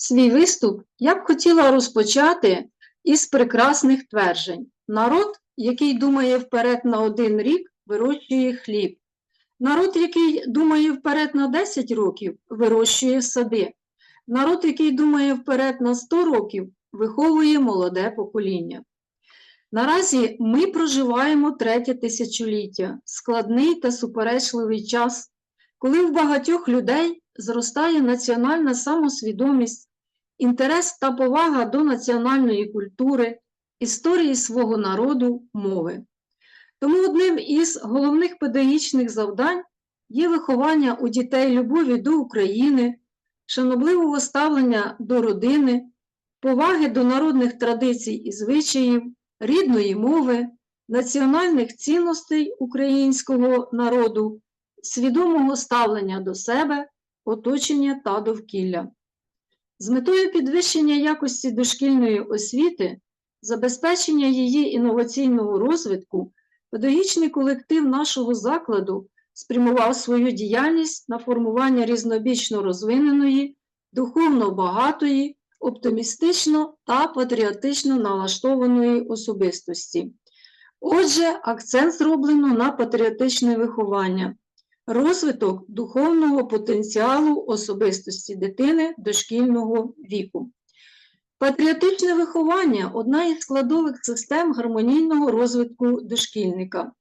Свій виступ я б хотіла розпочати із прекрасних тверджень. Народ, який думає вперед на один рік, вирощує хліб. Народ, який думає вперед на 10 років, вирощує сади. Народ, який думає вперед на 100 років, виховує молоде покоління. Наразі ми проживаємо третє тисячоліття, складний та суперечливий час, коли в багатьох людей зростає національна самосвідомість, інтерес та повага до національної культури, історії свого народу, мови. Тому одним із головних педагогічних завдань є виховання у дітей любові до України, шанобливого ставлення до родини, поваги до народних традицій і звичаїв, рідної мови, національних цінностей українського народу, свідомого ставлення до себе, оточення та довкілля. З метою підвищення якості дошкільної освіти, забезпечення її інноваційного розвитку, педагогічний колектив нашого закладу спрямував свою діяльність на формування різнобічно розвиненої, духовно багатої, оптимістично та патріотично налаштованої особистості. Отже, акцент зроблено на патріотичне виховання, розвиток духовного потенціалу особистості дитини дошкільного віку. Патріотичне виховання одна із складових систем гармонійного розвитку дошкільника.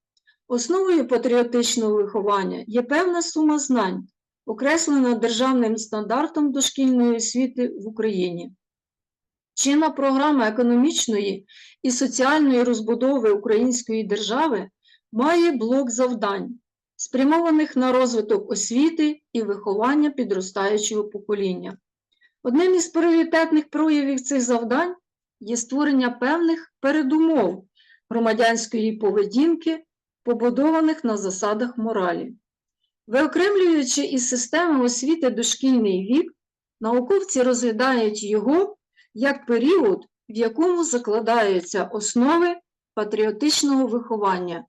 Основою патріотичного виховання є певна сума знань, окреслена державним стандартом дошкільної освіти в Україні. Чинна програма економічної і соціальної розбудови української держави має блок завдань, спрямованих на розвиток освіти і виховання підростаючого покоління. Одним із пріоритетних проявів цих завдань є створення певних передумов громадянської поведінки, побудованих на засадах моралі. Виокремлюючи із системи освіти дошкільний вік, науковці розглядають його як період, в якому закладаються основи патріотичного виховання,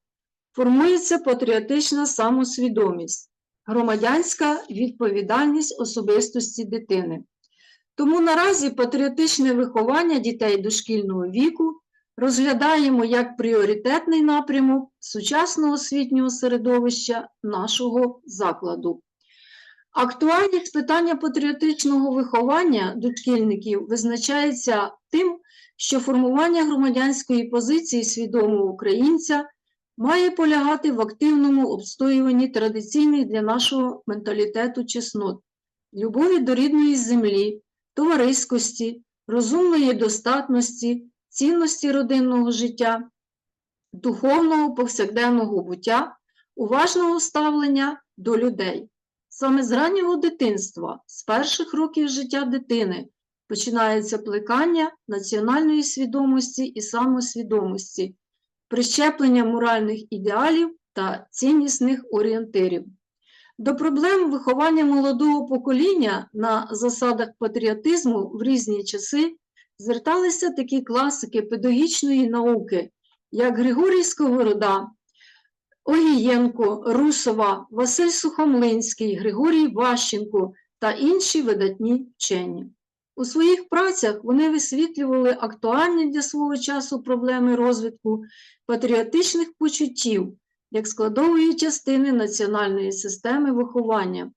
формується патріотична самосвідомість, громадянська відповідальність особистості дитини. Тому наразі патріотичне виховання дітей дошкільного віку розглядаємо як пріоритетний напрямок сучасного освітнього середовища нашого закладу. Актуальність питання патріотичного виховання дошкільників визначається тим, що формування громадянської позиції свідомого українця має полягати в активному обстоюванні традиційних для нашого менталітету чеснот, любові до рідної землі, товариськості, розумної достатності, цінності родинного життя, духовного повсякденного буття, уважного ставлення до людей. Саме з раннього дитинства, з перших років життя дитини, починається плекання національної свідомості і самосвідомості, прищеплення моральних ідеалів та ціннісних орієнтирів. До проблем виховання молодого покоління на засадах патріотизму в різні часи зверталися такі класики педагогічної науки, як Григорій Сковорода, Огієнко, Русова, Василь Сухомлинський, Григорій Ващенко та інші видатні вчені. У своїх працях вони висвітлювали актуальні для свого часу проблеми розвитку патріотичних почуттів як складової частини національної системи виховання,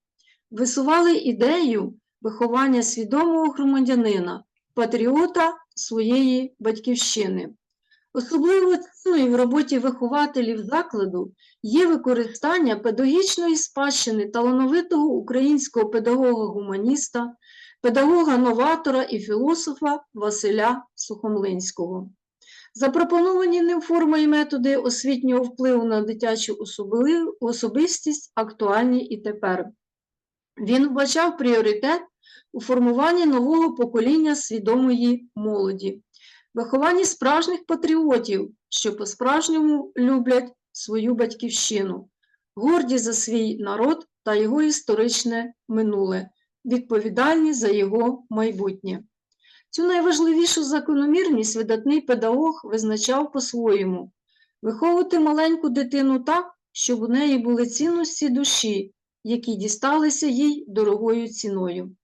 висували ідею виховання свідомого громадянина, патріота своєї батьківщини. Особливо цінною в роботі вихователів закладу є використання педагогічної спадщини талановитого українського педагога-гуманіста, педагога-новатора і філософа Василя Сухомлинського. Запропоновані ним форми і методи освітнього впливу на дитячу особистість актуальні і тепер. Він вбачав пріоритет у формуванні нового покоління свідомої молоді, вихованні справжніх патріотів, що по-справжньому люблять свою батьківщину, горді за свій народ та його історичне минуле, відповідальні за його майбутнє. Цю найважливішу закономірність видатний педагог визначав по-своєму виховувати маленьку дитину так, щоб у неї були цінності душі, які дісталися їй дорогою ціною.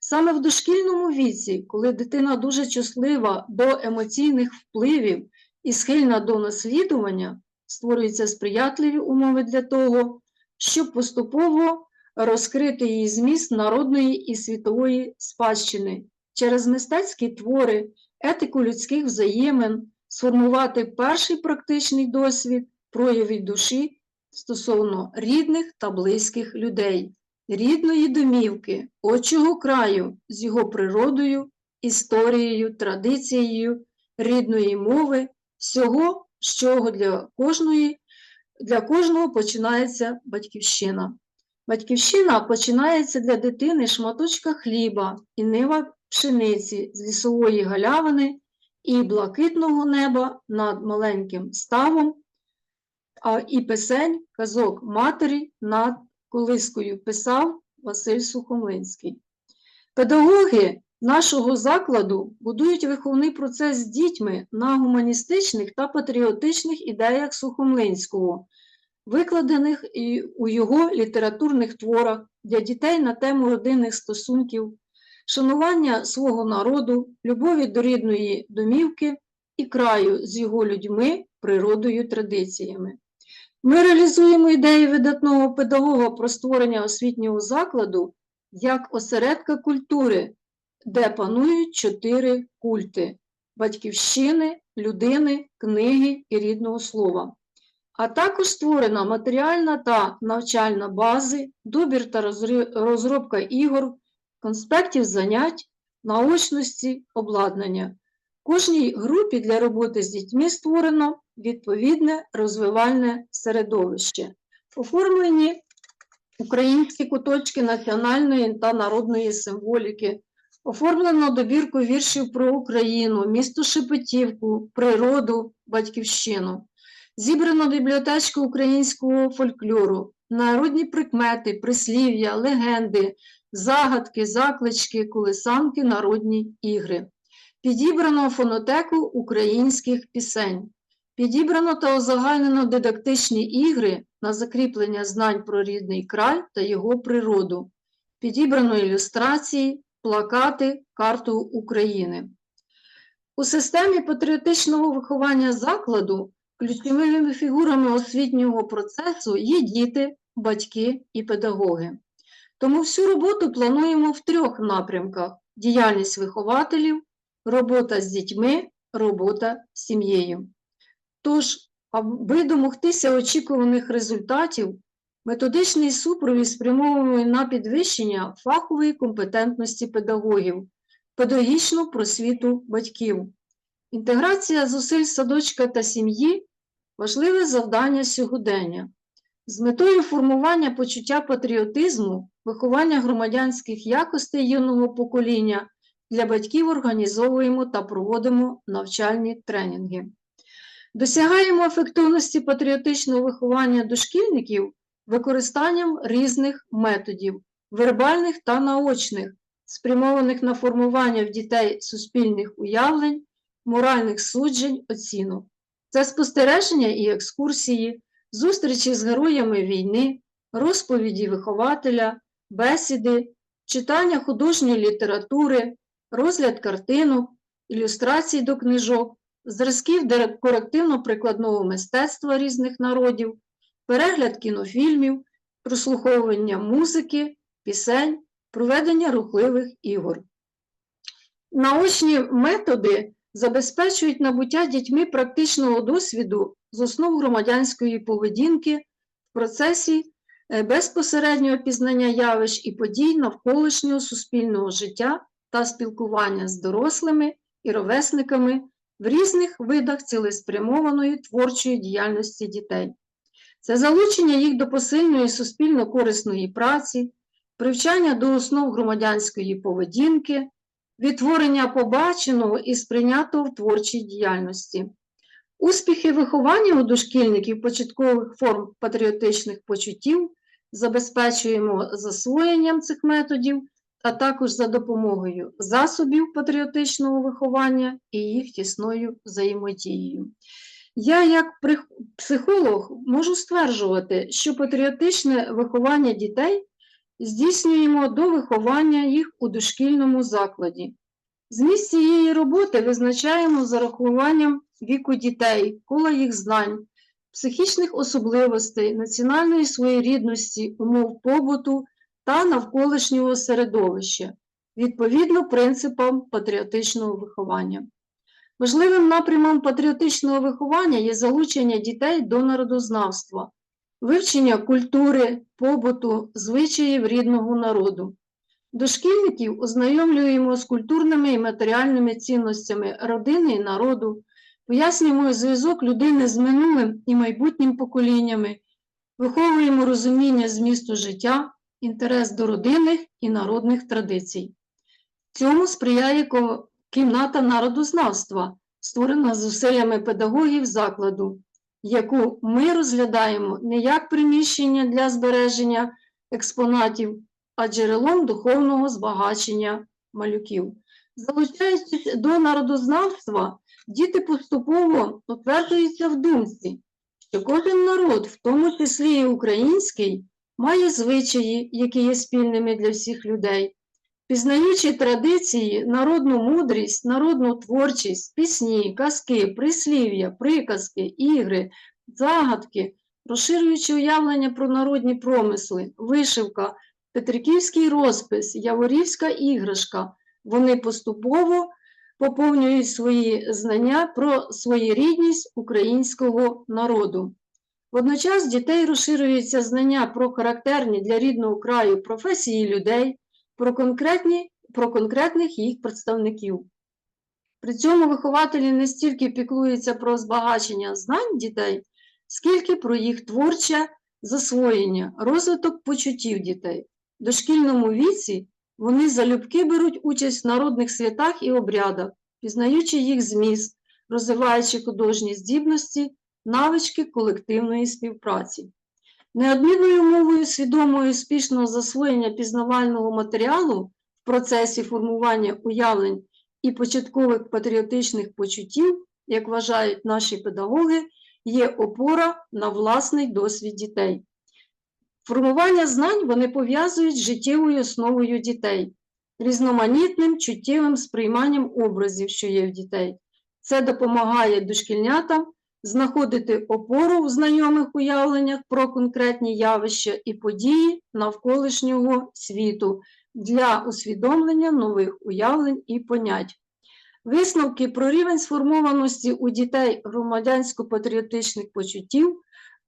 Саме в дошкільному віці, коли дитина дуже чуслива до емоційних впливів і схильна до наслідування, створюються сприятливі умови для того, щоб поступово розкрити її зміст народної і світової спадщини через мистецькі твори, етику людських взаємин, сформувати перший практичний досвід проявів душі стосовно рідних та близьких людей, рідної домівки, отчого краю з його природою, історією, традицією, рідної мови, всього, з чого для кожної, для кожного починається батьківщина. Батьківщина починається для дитини шматочка хліба і нива пшениці з лісової галявини і блакитного неба над маленьким ставом, а і писень, казок матері над колискою писав Василь Сухомлинський. Педагоги нашого закладу будують виховний процес з дітьми на гуманістичних та патріотичних ідеях Сухомлинського, викладених і у його літературних творах для дітей на тему родинних стосунків, шанування свого народу, любові до рідної домівки і краю з його людьми, природою, традиціями. Ми реалізуємо ідею видатного педагога про створення освітнього закладу як осередка культури, де панують чотири культи батьківщини, людини, книги і рідного слова. А також створена матеріальна та навчальна бази, добір та розробка ігор, конспектів занять, наочності, обладнання. Кожній групі для роботи з дітьми створено відповідне розвивальне середовище. Оформлені українські куточки національної та народної символіки, оформлено добірку віршів про Україну, місто Шепетівку, природу, батьківщину, зібрано бібліотечку українського фольклору, народні прикмети, прислів'я, легенди, загадки, заклички, колисанки, народні ігри. Підібрано фонотеку українських пісень. Підібрано та узагальнено дидактичні ігри на закріплення знань про рідний край та його природу. Підібрано ілюстрації, плакати, карту України. У системі патріотичного виховання закладу ключовими фігурами освітнього процесу є діти, батьки і педагоги. Тому всю роботу плануємо в трьох напрямках: діяльність вихователів, робота з дітьми, робота з сім'єю. Тож, аби домогтися очікуваних результатів, методичний супровід спрямований на підвищення фахової компетентності педагогів, педагогічну просвіту батьків. Інтеграція зусиль садочка та сім'ї важливе завдання сьогодення. З метою формування почуття патріотизму, виховання громадянських якостей юного покоління для батьків організовуємо та проводимо навчальні тренінги. Досягаємо ефективності патріотичного виховання дошкільників використанням різних методів, вербальних та наочних, спрямованих на формування в дітей суспільних уявлень, моральних суджень, оцінок. Це спостереження і екскурсії, зустрічі з героями війни, розповіді вихователя, бесіди, читання художньої літератури, розгляд картинок, ілюстрацій до книжок, зразків декоративно-прикладного мистецтва різних народів, перегляд кінофільмів, прослуховування музики, пісень, проведення рухливих ігор. Наочні методи забезпечують набуття дітьми практичного досвіду з основ громадянської поведінки в процесі е, безпосереднього пізнання явищ і подій навколишнього суспільного життя та спілкування з дорослими і ровесниками в різних видах цілеспрямованої творчої діяльності дітей. Це залучення їх до посильної суспільно корисної праці, привчання до основ громадянської поведінки, відтворення побаченого і сприйнятого в творчій діяльності. Успіхи виховання у дошкільників початкових форм патріотичних почуттів забезпечуємо засвоєнням цих методів, а також за допомогою засобів патріотичного виховання і їх тісною взаємодією. Я, як психолог, можу стверджувати, що патріотичне виховання дітей здійснюємо до виховання їх у дошкільному закладі. Зміст цієї роботи визначаємо з урахуванням віку дітей, кола їх знань, психічних особливостей, національної своєрідності, умов побуту та навколишнього середовища, відповідно принципам патріотичного виховання. Важливим напрямом патріотичного виховання є залучення дітей до народознавства, вивчення культури, побуту, звичаїв рідного народу. Дошкільників ознайомлюємо з культурними і матеріальними цінностями родини і народу, пояснюємо зв'язок людини з минулим і майбутнім поколіннями, виховуємо розуміння змісту життя, інтерес до родинних і народних традицій. Цьому сприяє кімната народознавства, створена зусиллями педагогів закладу, яку ми розглядаємо не як приміщення для збереження експонатів, а джерелом духовного збагачення малюків. Залучаючись до народознавства, діти поступово утверджуються в думці, що кожен народ, в тому числі і український, має звичаї, які є спільними для всіх людей. Пізнаючи традиції, народну мудрість, народну творчість, пісні, казки, прислів'я, приказки, ігри, загадки, розширюючи уявлення про народні промисли, вишивка, петриківський розпис, яворівська іграшка, вони поступово поповнюють свої знання про своєрідність українського народу. Водночас дітей розширюються знання про характерні для рідного краю професії людей, про, конкретні, про конкретних їх представників. При цьому вихователі не стільки піклуються про збагачення знань дітей, скільки про їх творче засвоєння, розвиток почуттів дітей. В дошкільному віці вони залюбки беруть участь в народних святах і обрядах, пізнаючи їх зміст, розвиваючи художні здібності, навички колективної співпраці. Неодмінною мовою свідомого і успішного засвоєння пізнавального матеріалу в процесі формування уявлень і початкових патріотичних почуттів, як вважають наші педагоги, є опора на власний досвід дітей. Формування знань вони пов'язують з життєвою основою дітей, різноманітним чуттєвим сприйманням образів, що є в дітей. Це допомагає дошкільнятам знаходити опору в знайомих уявленнях про конкретні явища і події навколишнього світу для усвідомлення нових уявлень і понять. Висновки про рівень сформованості у дітей громадянсько-патріотичних почуттів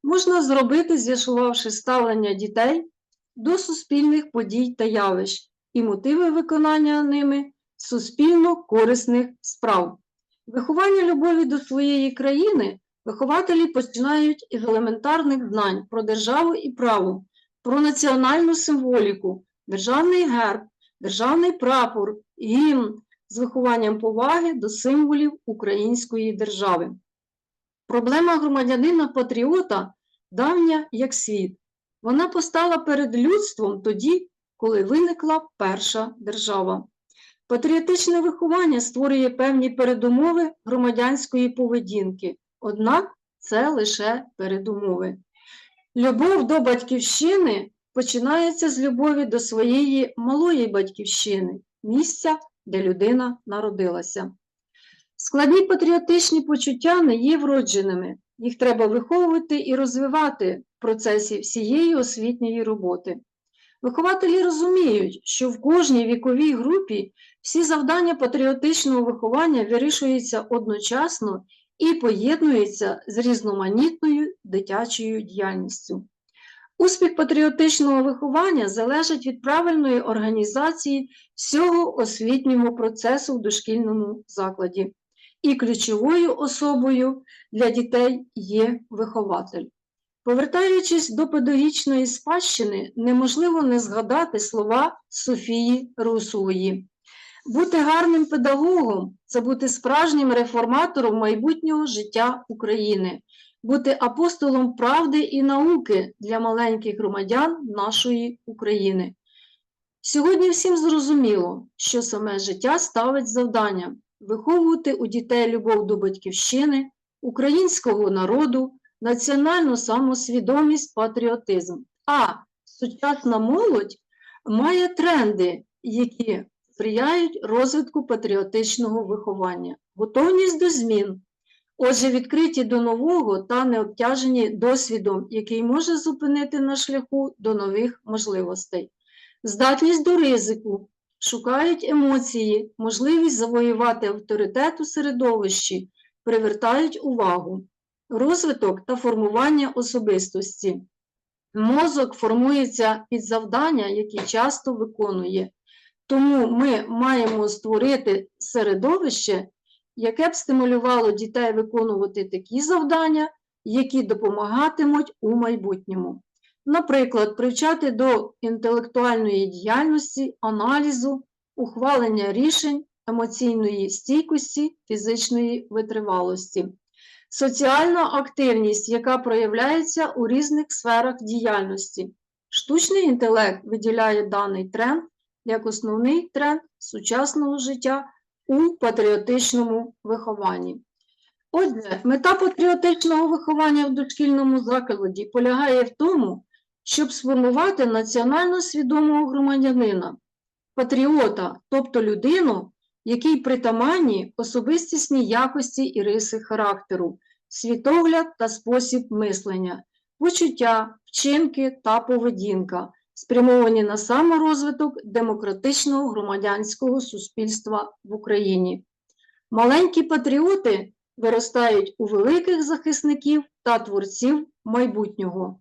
можна зробити, з'ясувавши ставлення дітей до суспільних подій та явищ і мотиви виконання ними суспільно корисних справ. Виховання любові до своєї країни вихователі починають із елементарних знань про державу і право, про національну символіку, державний герб, державний прапор, гімн з вихованням поваги до символів української держави. Проблема громадянина-патріота давня як світ. Вона постала перед людством тоді, коли виникла перша держава. Патріотичне виховання створює певні передумови громадянської поведінки, однак це лише передумови. Любов до батьківщини починається з любові до своєї малої батьківщини, місця, де людина народилася. Складні патріотичні почуття не є вродженими, їх треба виховувати і розвивати в процесі всієї освітньої роботи. Вихователі розуміють, що в кожній віковій групі всі завдання патріотичного виховання вирішуються одночасно і поєднуються з різноманітною дитячою діяльністю. Успіх патріотичного виховання залежить від правильної організації всього освітнього процесу в дошкільному закладі. І ключовою особою для дітей є вихователь. Повертаючись до педагогічної спадщини, неможливо не згадати слова Софії Русової. Бути гарним педагогом це бути справжнім реформатором майбутнього життя України, бути апостолом правди і науки для маленьких громадян нашої України. Сьогодні всім зрозуміло, що саме життя ставить завдання виховувати у дітей любов до батьківщини, українського народу, національну самосвідомість, патріотизм. А сучасна молодь має тренди, які сприяють розвитку патріотичного виховання, готовність до змін. Отже, відкриті до нового та не обтяжені досвідом, який може зупинити на шляху до нових можливостей. Здатність до ризику, шукають емоції, можливість завоювати авторитет у середовищі, привертають увагу, розвиток та формування особистості. Мозок формується під завдання, які часто виконує. Тому ми маємо створити середовище, яке б стимулювало дітей виконувати такі завдання, які допомагатимуть у майбутньому. Наприклад, привчати до інтелектуальної діяльності, аналізу, ухвалення рішень, емоційної стійкості, фізичної витривалості. Соціальна активність, яка проявляється у різних сферах діяльності. Штучний інтелект виділяє даний тренд як основний тренд сучасного життя у патріотичному вихованні. Отже, мета патріотичного виховання в дошкільному закладі полягає в тому, щоб сформувати національно свідомого громадянина, патріота, тобто людину, якій притаманні особистісні якості і риси характеру, світогляд та спосіб мислення, почуття, вчинки та поведінка, спрямовані на саморозвиток демократичного громадянського суспільства в Україні. Маленькі патріоти виростають у великих захисників та творців майбутнього.